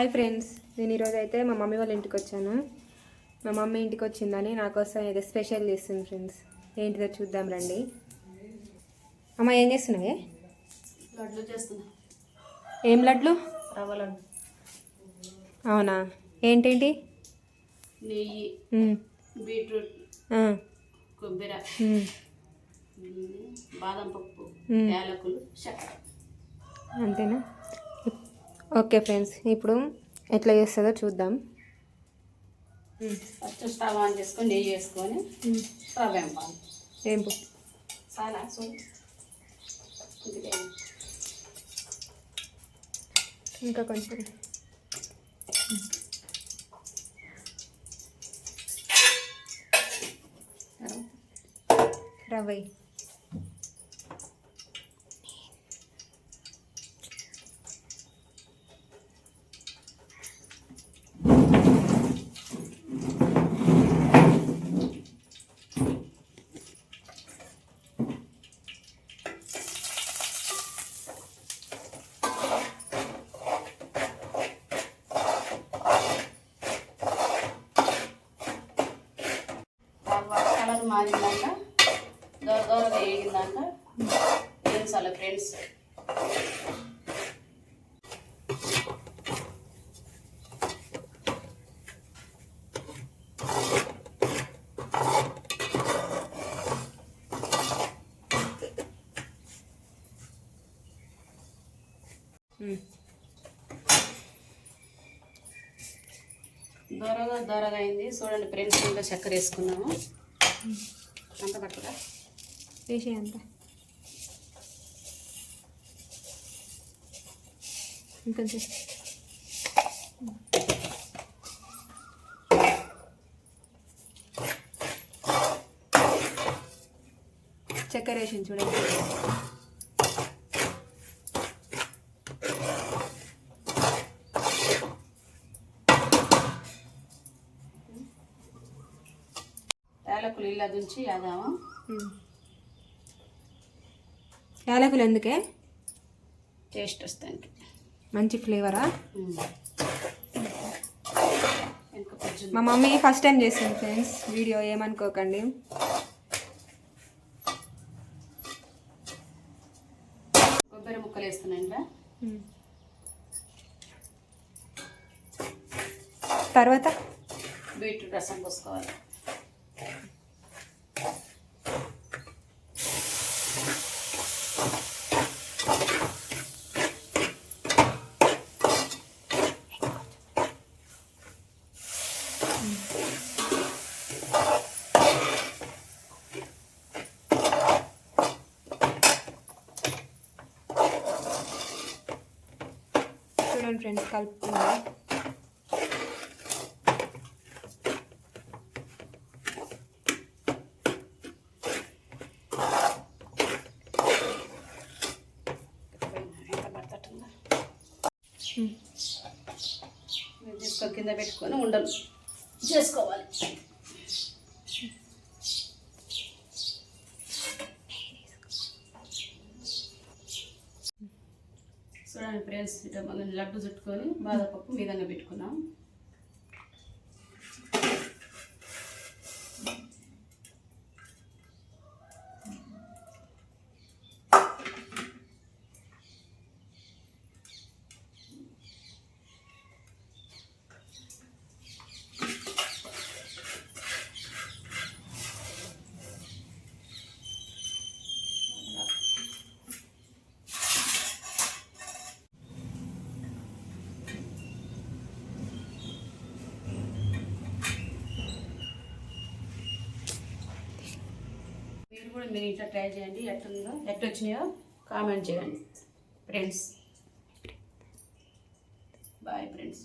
Hi friends నేను ఈరోజు అయితే మా మమ్మీ వాళ్ళ ఇంటికి వచ్చాను. మా మమ్మీ ఇంటికి వచ్చిందని నా కోసం ఏదో స్పెషల్ చేస్తుంది ఫ్రెండ్స్. ఏంటిదో చూద్దాం రండి. అమ్మ ఏం చేస్తున్నావే? లడ్లు చేస్తున్నా. ఏం లడ్లు? రవ్వ లడ్డు అవునా? ఏంటేంటి? నెయ్యి బీట్రూట్ కొబ్బరి బాదం పప్పు. యాలకులు చక్కెర. అంతేనా? ఓకే ఫ్రెండ్స్ ఇప్పుడు ఎట్లా చేస్తుందో చూద్దాం ఫస్ట్ స్టవ్ ఆన్ చేసుకొని నెయ్యి వేసుకొని ఉమ్, రవ్వ వేంపాలి ఏం పు- చాలా. ఇంకా కొంచెం. రవ్వ మారిందాక? దూర దూరగా వేగిందాక వేయించాలి ఫ్రెండ్స్? దూరగా దూరగా అయింది. చూడండి ఫ్రెండ్స్ ఇంకా చక్కెర వేసుకున్నాము. అంత పట్టదా వేసేయి అంత. ఇంకొంచెం చక్కెర వేసింది చూడండి యాలకులు ఇలా దుంచి యాదాము. యాలకులు ఎందుకే? టేస్ట్ వస్తానికి. మంచి ఫ్లేవరా? మా మమ్మీ ఫస్ట్ టైం చేసింది ఫ్రెండ్స్ వీడియో ఏమనుకోకండి. కొబ్బరి ముక్కలు ఉమ్. తర్వాత? బీట్రూట్ రసం పోసుకోవాలి చూడండి ఫ్రెండ్స్ కలుపుకుందా. కింద పెట్టుకొని ఉండలు చేసుకోవాలి చూడండి ఫ్రెండ్స్ ఇట్లా మనం లడ్డు చుట్టుకొని బాదపప్పు మీదంగా పెట్టుకున్నాం. కూడా మీరు ఇంట్లో ట్రై చేయండి. ఎట్లుందో ఎట్లా వచ్చినాయో కామెంట్ చేయండి. ఫ్రెండ్స్. Bye friends.